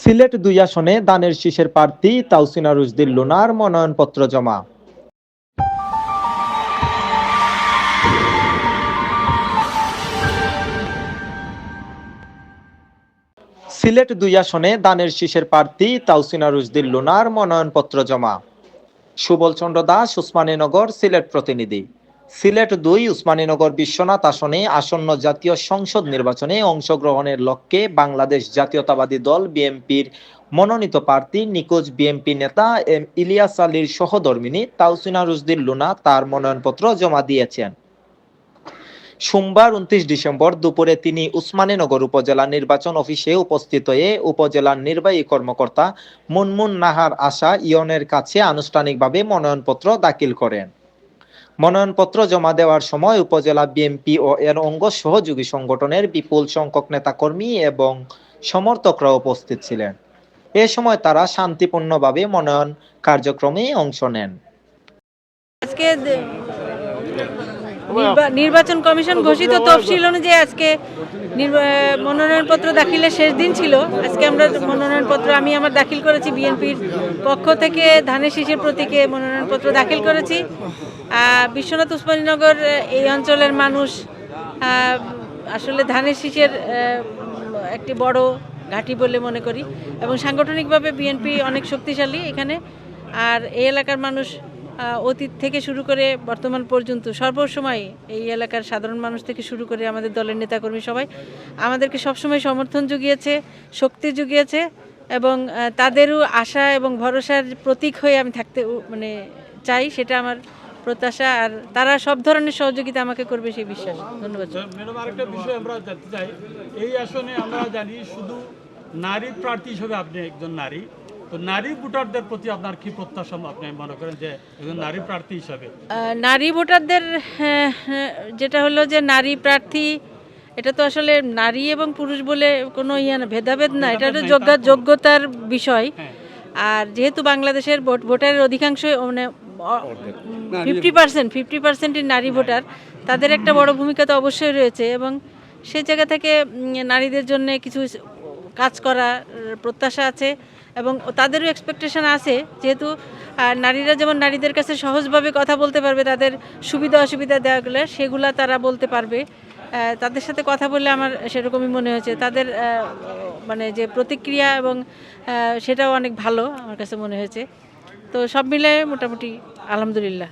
সিলেট দুই আসনে দানের শীষের প্রার্থী তাউসিনা রুজদির লুনার মনোনয়নপত্র জমা। সিলেট দুই আসনে দানের শীষের প্রার্থী তাউসিনা রুজদির লুনার মনোনয়নপত্র জমা। সুবলচন্দ্র দাস উসমানীনগর সিলেট প্রতিনিধি। সিলেট দুই উসমানীনগর বিশ্বনাথ আসনে আসন্ন জাতীয় সংসদ নির্বাচনে অংশগ্রহণের লক্ষ্যে বাংলাদেশ জাতীয়তাবাদী দল বিএনপির মনোনীত প্রার্থী নিখোঁজ বিএনপি নেতা এম ইলিয়াস আলীর সহধর্মিনী তাউসিনা রুজদির লুনা তার মনোনয়নপত্র জমা দিয়েছেন। সোমবার উনত্রিশ ডিসেম্বর দুপুরে তিনি উসমানীনগর উপজেলা নির্বাচন অফিসে উপস্থিত হয়ে উপজেলার নির্বাহী কর্মকর্তা মুনমুন নাহার আশা ইয়নের কাছে আনুষ্ঠানিকভাবে মনোনয়নপত্র দাখিল করেন। মনোনয়নপত্র জমা দেওয়ার সময় উপজেলা বিএনপি ও এর অঙ্গ সহযোগী সংগঠনের বিপুল সংখ্যক নেতাকর্মী এবং সমর্থকরা উপস্থিত ছিলেন। এ সময় তারা শান্তিপূর্ণভাবে মনোনয়ন কার্যক্রমে অংশ নেন। আজকে নির্বাচন কমিশন ঘোষিত তফসিল অনুযায়ী আজকে মনোনয়নপত্র দাখিলের শেষ দিন ছিল। আজকে আমরা মনোনয়নপত্র আমি আমার দাখিল করেছি বিএনপির পক্ষ থেকে ধানের শীষের প্রতীকে মনোনয়নপত্র দাখিল করেছি। বিশ্বনাথ উসমানীনগর এই অঞ্চলের মানুষ আসলে ধানের শীষের একটি বড় ঘাঁটি বলে মনে করি। এবং সাংগঠনিকভাবে বিএনপি অনেক শক্তিশালী এখানে। আর এই এলাকার মানুষ অতীত থেকে শুরু করে বর্তমান পর্যন্ত সর্বসময় এই এলাকার সাধারণ মানুষ থেকে শুরু করে আমাদের দলের নেতাকর্মী সবাই আমাদেরকে সবসময় সমর্থন জুগিয়েছে, শক্তি জুগিয়েছে এবং তাদেরও আশা এবং ভরসার প্রতীক হয়ে আমি থাকতে মানে চাই, সেটা আমার প্রত্যাশা আর তারা সব ধরনের সহযোগিতা আমাকে করবে সেই বিশ্বাস। ধন্যবাদ। ম্যাডাম, আরেকটা বিষয় আমরা জানতে চাই। এই আসনে আমরা জানি শুধু নারী প্রার্থী হিসেবে আপনি একজন নারী। তো নারী ভোটারদের প্রতি আপনার কি প্রত্যাশা আপনি মনে করেন যে একজন নারী প্রার্থী হিসাবে? নারী ভোটারদের হ্যাঁ, হ্যাঁ, যেটা হলো যে নারী প্রার্থী এটা তো আসলে নারী এবং পুরুষ বলে কোনো ইয়ে না ভেদাভেদ না এটা হলো যোগ্য যোগ্যতার বিষয়। হ্যাঁ। আর যেহেতু বাংলাদেশের ভোট ভোটারের অধিকাংশ মানে ফিফটি পার্সেন্ট ফিফটি পার্সেন্টই নারী ভোটার। তাদের একটা বড় ভূমিকা তো অবশ্যই রয়েছে এবং সেই জায়গা থেকে নারীদের জন্য কিছু কাজ করার প্রত্যাশা আছে এবং তাদেরও এক্সপেকটেশন আছে। যেহেতু নারীরা যেমন নারীদের কাছে সহজভাবে কথা বলতে পারবে, তাদের সুবিধা অসুবিধা দেওয়াগুলো, সেগুলা তারা বলতে পারবে। তাদের সাথে কথা বললে আমার সেরকমই মনে হয়েছে। তাদের মানে যে প্রতিক্রিয়া এবং সেটাও অনেক ভালো আমার কাছে মনে হয়েছে। তো সব মিলে মোটামুটি আলহামদুলিল্লাহ।